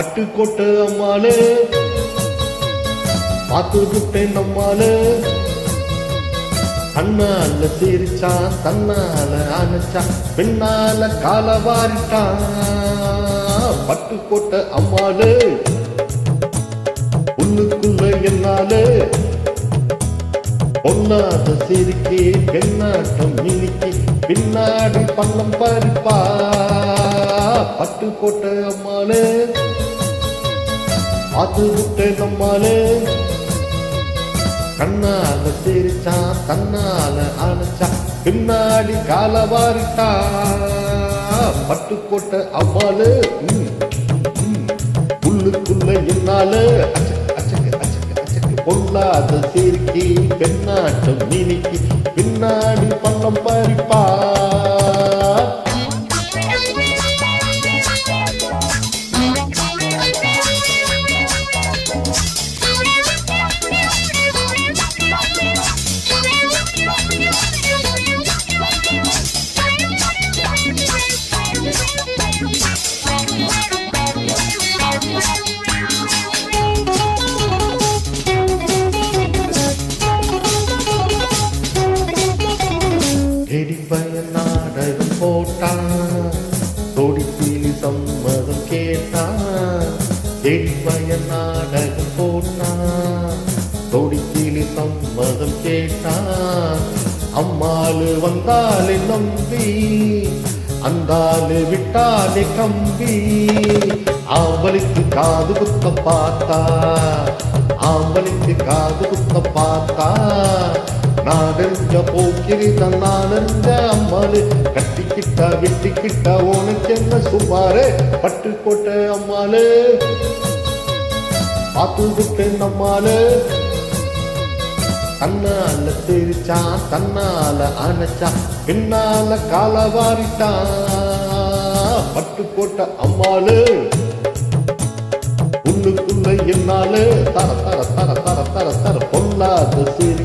பட்டுக்கோட்டை அம்மாளு. பார்த்து விட்டேன் நம்மாளு. கண்ணால சிரிச்சான் தன்னால அணைச்சான் பின்னால கால வாரிட்டான் பட்டுக்கோட்டை அம்மாளு. உன்னுக்குள்ள என்னாலு பொன்னாத சிரிக்கி பெண்ணாட்டம் மினிக்கி பின்னாடி பள்ளம் பறிப்பா. பட்டுக்கோட்டை அம்மாளு. பார்த்து விட்டேன் நம்மாளு. கண்ணால சிரிச்சான் தன்னால அணைச்சான் பின்னாடி கால வாரிட்டா பட்டுக்கோட்டை அம்மாளு. ம், உள்ளுக்குள்ள என்னால அச்சக்கு அச்சக்கு அச்சக்கு பொல்லாத சிரிக்கி பெண்ணாட்டம் மினிக்கி பின்னாடி பள்ளம் பறிப்பா. போட்டான். தொடிப்பீலி சம்மதம் கேட்டான். எடிப்பய நாடகம் போட்டான். தொடிப்பீலி சம்மதம் கேட்டான். அம்மாளு வந்தாலே நம்பி அந்தாலு விட்டாலே கம்பி. ஆம்பளிக்கு காது குத்த பார்த்தா ஆம்பளிக்கு காது குத்த பார்த்தா நாடறிஞ்ச போக்கிரித நாடறிஞ்ச அம்மாளு கட்டிக்கிட்டா விட்டிக்கிட்டா உனக்கு என்ன சுமாரு? பட்டு போட்ட அம்மாளு பார்த்து விட்டேன் அம்மாளு. தன்னால தெரிச்சான் தன்னால அணைச்சான் பின்னால கால வாரிட்டான் போட்ட அம்மாளு உள்ளுக்குள்ள என்னால தர தர தர தர தர தர பொல்லாத சீரி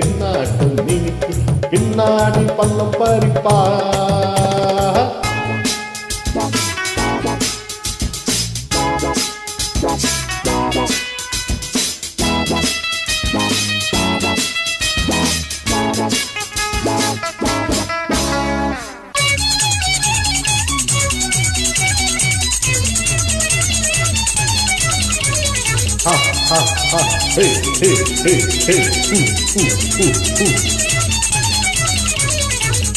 என்னாட்டும் நீக்கி பின்னாடி பள்ளம் பறிப்பா ha ha ha hey hey hey hey ooh ooh ooh ooh.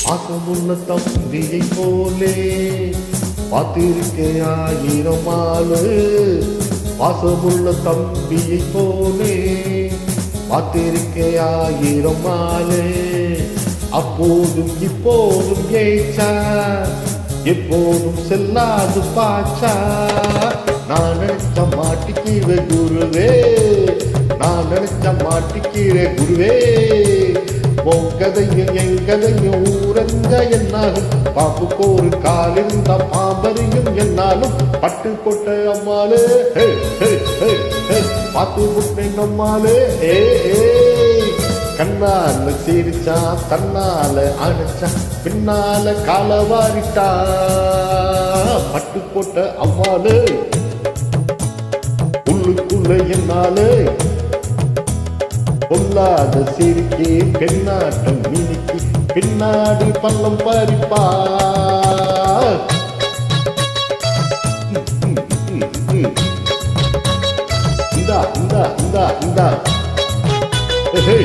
பாசமுள்ள தம்பியை போலே பார்த்திருக்கே ஆயிரம் ஆளு பாசமுள்ள தம்பியை போலே பார்த்திருக்கே ஆயிரம் ஆளு அப்போதும் இப்போதும் ஏச்சா எப்போதும் செல்லாது பாச்சா மாட்டிக்கீர குருவே. நான் நினைச்ச மாட்டிக்கீர குருவே. உன் கதையும் என் கதையும் ஊரங்க என்னாகும். பாப்புக்கு ஒரு காலிருந்த பாம்பரியும் என்னாலும் பட்டு கொட்ட அம்மாலே பாத்து கொட்டேன் அம்மாலே ஏ கண்ணால சிரிச்சா தன்னால அணைச்சா பின்னால கால வாரிட்டா பட்டு போட்ட அம்மாலே உள்ளுக்குள்ள என்னாலே பொல்லாத சிரிக்கி பெண்ணாட்டம் மினிக்கி பின்னாடி பள்ளம் பறிப்பா இந்தா இந்தா இந்தா இந்தா. ஹே.